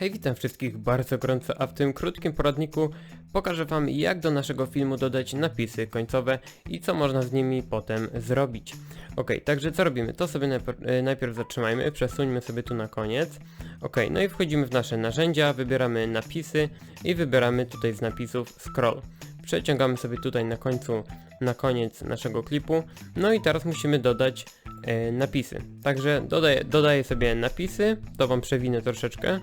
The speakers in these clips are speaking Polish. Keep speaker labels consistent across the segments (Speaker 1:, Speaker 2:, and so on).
Speaker 1: Hej, witam wszystkich bardzo gorąco, a w tym krótkim poradniku pokażę Wam jak do naszego filmu dodać napisy końcowe i co można z nimi potem zrobić. Ok, także co robimy? To sobie najpierw, e, najpierw zatrzymajmy, przesuńmy sobie tu na koniec. Ok, no i wchodzimy w nasze narzędzia, wybieramy napisy i wybieramy tutaj z napisów scroll. Przeciągamy sobie tutaj na końcu, na koniec naszego klipu, no i teraz musimy dodać e, napisy. Także dodaję, dodaję sobie napisy, to Wam przewinę troszeczkę.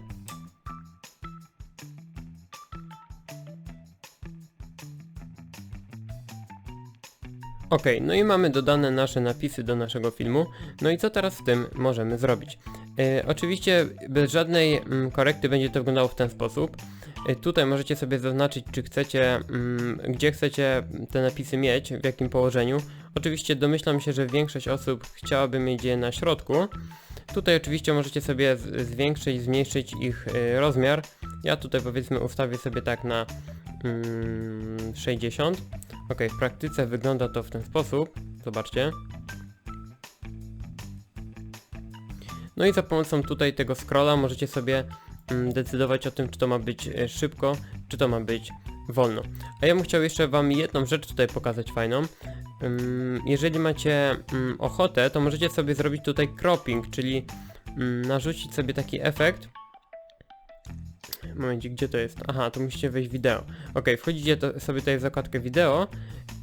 Speaker 1: Ok, no i mamy dodane nasze napisy do naszego filmu. No i co teraz z tym możemy zrobić? E, oczywiście bez żadnej mm, korekty będzie to wyglądało w ten sposób. E, tutaj możecie sobie zaznaczyć, czy chcecie, mm, gdzie chcecie te napisy mieć, w jakim położeniu. Oczywiście domyślam się, że większość osób chciałaby mieć je na środku. Tutaj oczywiście możecie sobie zwiększyć, zmniejszyć ich e, rozmiar. Ja tutaj powiedzmy ustawię sobie tak na mm, 60. Ok, w praktyce wygląda to w ten sposób. Zobaczcie. No i za pomocą tutaj tego scrolla możecie sobie mm, decydować o tym, czy to ma być e, szybko, czy to ma być wolno. A ja bym chciał jeszcze Wam jedną rzecz tutaj pokazać fajną. Ym, Jeżeli macie mm, ochotę, to możecie sobie zrobić tutaj cropping, czyli mm, narzucić sobie taki efekt. Momencie, gdzie to jest? Aha, tu musicie wejść wideo. Ok, wchodzicie to, sobie tutaj w zakładkę wideo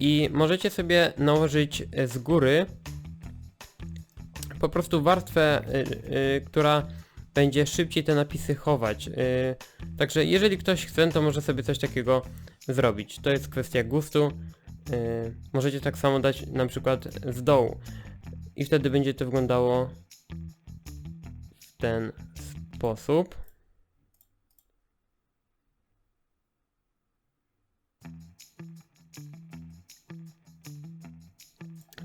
Speaker 1: i możecie sobie nałożyć e, z góry po prostu warstwę, y, y, która będzie szybciej te napisy chować. Także jeżeli ktoś chce, to może sobie coś takiego zrobić. To jest kwestia gustu. Możecie tak samo dać na przykład z dołu i wtedy będzie to wyglądało w ten sposób.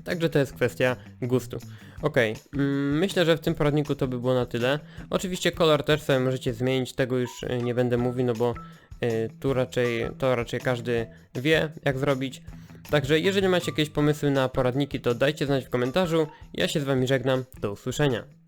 Speaker 1: Także to jest kwestia gustu. Ok, mm, myślę, że w tym poradniku to by było na tyle. Oczywiście kolor też sobie możecie zmienić, tego już y, nie będę mówił, no bo y, tu raczej, to raczej każdy wie jak zrobić. Także jeżeli macie jakieś pomysły na poradniki, to dajcie znać w komentarzu. Ja się z wami żegnam, do usłyszenia.